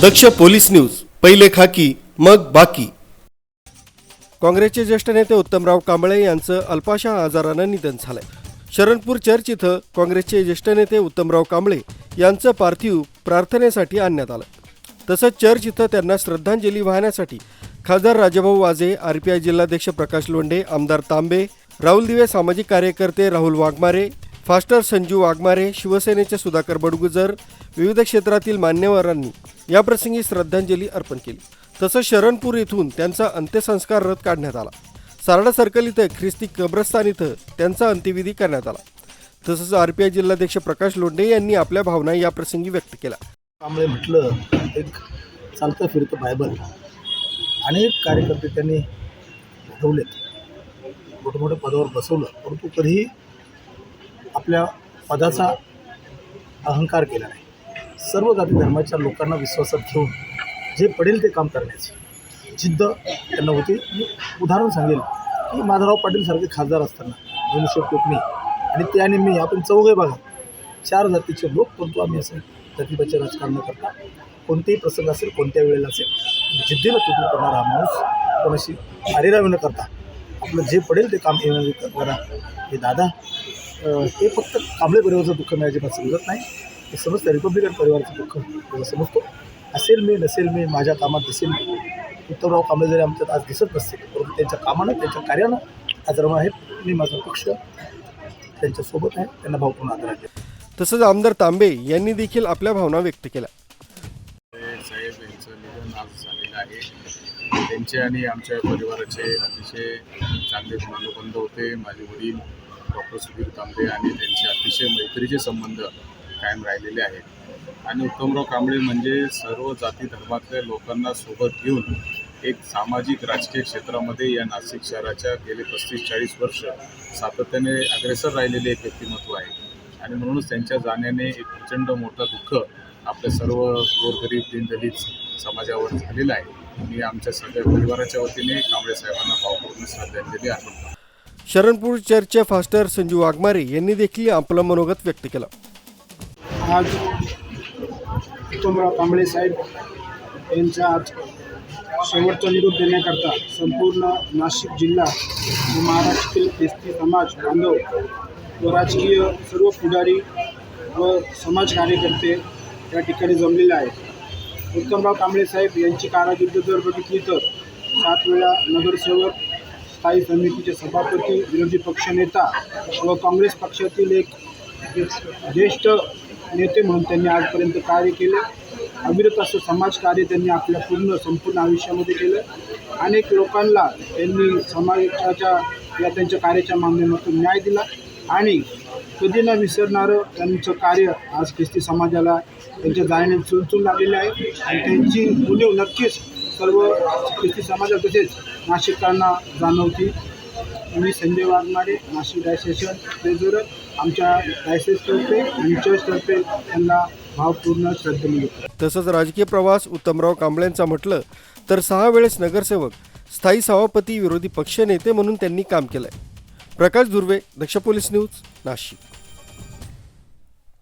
दक्ष police news पहिले खाकी मग बाकी. काँग्रेसचे ज्येष्ठ नेते उत्तमराव कांबळे यांचं अल्पाशा आजारानं निधन झालंय. शरणपूर चर्च इथं काँग्रेसचे ज्येष्ठ नेते उत्तमराव कांबळे यांचं पार्थिव प्रार्थनेसाठी आणण्यात आलं. तसंच चर्च इथं त्यांना श्रद्धांजली वाहण्यासाठी खासदार राजाभाऊ वाजे आरपीआय जिल्हाध्यक्ष प्रकाश लोंढे आमदार तांबे राहुल दिवे सामाजिक कार्यकर्ते राहुल वाघमारे फास्टर संजू वाघमारे शिवसेनेचे सुधाकर बडगुजर विविध क्षेत्रातील मान्यवरांनी याप्रसंगी श्रद्धांजली अर्पण केली. तसंच शरणपूर इथून त्यांचा अंत्यसंस्कार रथ काढण्यात आला. सारडा सर्कल इथं ख्रिस्ती कब्रस्तान इथं त्यांचा अंत्यविधी करण्यात आला. तसंच आरपीआय जिल्हाध्यक्ष प्रकाश लोंढे यांनी आपल्या भावना याप्रसंगी व्यक्त केल्या. त्यामुळे म्हटलं एक चालतं फिरतं बायबल. अनेक कार्यकर्ते त्यांनी घडवलेत मोठमोठ्या पदावर बसवलं. परंतु तरीही आपल्या पदाचा अहंकार केला नाही. सर्व जाती धर्माच्या लोकांना विश्वासात घेऊन जे पडेल ते काम करण्याची जिद्द त्यांना होती. मी उदाहरण सांगेल की माधवराव पाटीलसारखे खासदार असताना धनुष्य कोकणी आणि त्याने मी आपण चौघे बघा चार जातीचे लोक परंतु आम्ही असं जातीपाचे राजकारण न करता. कोणतेही प्रसंग असेल कोणत्या वेळेला असेल जिद्दीला तुटून करणारा हा माणूस कोणाशी आरेरावी न करता. आपलं जे पडेल ते काम येणारे करणारा हे दादा हे फक्त कांबळे परिवाराचं दुःख मी अजिबात समजत नाही. हे समजतं रिपब्लिकन परिवाराचं दुःख समजतो. असेल मी नसेल मी माझ्या कामात दिसेल मी. उत्तमराव कांबळे जरी आमच्यात आज दिसत नसतील परंतु त्यांच्या कामानं त्यांच्या कार्यानं आज रमा आहेत. मी माझा पक्ष त्यांच्यासोबत आहे. त्यांना भावपूर्ण आदर आहे. तसंच आमदार तांबे यांनी देखील आपल्या भावना व्यक्त केल्या. साहेब यांचं निधन आज झालेलं आहे. त्यांचे आणि आमच्या परिवाराचे अतिशय चांगले गुणानुबंध होते. माझे वडील डॉक्टर सुधीर तांबे आणि त्यांचे अतिशय मैत्रीचे संबंध कायम राहिलेले आहेत. आणि उत्तमराव कांबळे म्हणजे सर्व जाती धर्मातल्या लोकांना सोबत घेऊन एक सामाजिक राजकीय क्षेत्रामध्ये या नाशिक शहराच्या गेले पस्तीस चाळीस वर्ष सातत्याने अग्रेसर राहिलेले एक व्यक्तिमत्व आहे. आणि म्हणूनच त्यांच्या जाण्याने एक प्रचंड मोठं दुःख आपल्या सर्व गोरगरीब दीनदलित समाजावर झालेलं आहे. मी आमच्या सगळ्या परिवाराच्या वतीने कांबळे साहेबांना भावपूर्ण श्रद्धांजली अर्पण शरणपूर चर्चचे फास्टर संजू वाघमारे यांनी देखील आपलं मनोगत व्यक्त केलं. आज उत्तमराव कांबळे साहेब यांचा आज शेवटचा निरोप देण्याकरता संपूर्ण नाशिक जिल्हा व महाराष्ट्रातील ख्रिस्ती समाज बांधव व राजकीय सर्व पुढारी व समाज कार्यकर्ते या ठिकाणी जमलेले आहेत. उत्तमराव कांबळे साहेब यांची कारागिर्द जर बघितली तर सात वेळा नगरसेवक स्थायी समितीचे सभापती विरोधी पक्षनेता व काँग्रेस पक्षातील एक ज्येष्ठ नेते म्हणून त्यांनी आजपर्यंत कार्य केले. अविरत असं समाजकार्य त्यांनी आपल्या पूर्ण संपूर्ण आयुष्यामध्ये केलं. अनेक लोकांना त्यांनी समाजाच्या या त्यांच्या कार्याच्या माध्यमातून न्याय दिला. आणि कधी न विसरणारं त्यांचं कार्य आज ख्रिस्ती समाजाला त्यांच्या जाण्याने चुलचून लागलेले आहे. आणि त्यांची उणीव नक्कीच सर्व ख्रिस्ती समाजात तसेच नाशिकांना जाणवती मी संजय वाघमारे नाशिक डायसेशन ट्रेझरर आमच्या डायसेसतर्फे आणि चर्चतर्फे त्यांना भावपूर्ण श्रद्धांजली तसंच राजकीय प्रवास उत्तमराव कांबळेंचा म्हटलं तर सहा वेळेस नगरसेवक स्थायी सभापती विरोधी पक्षनेते म्हणून त्यांनी काम केलंय. Prakash Durve Daksh police news Nashik.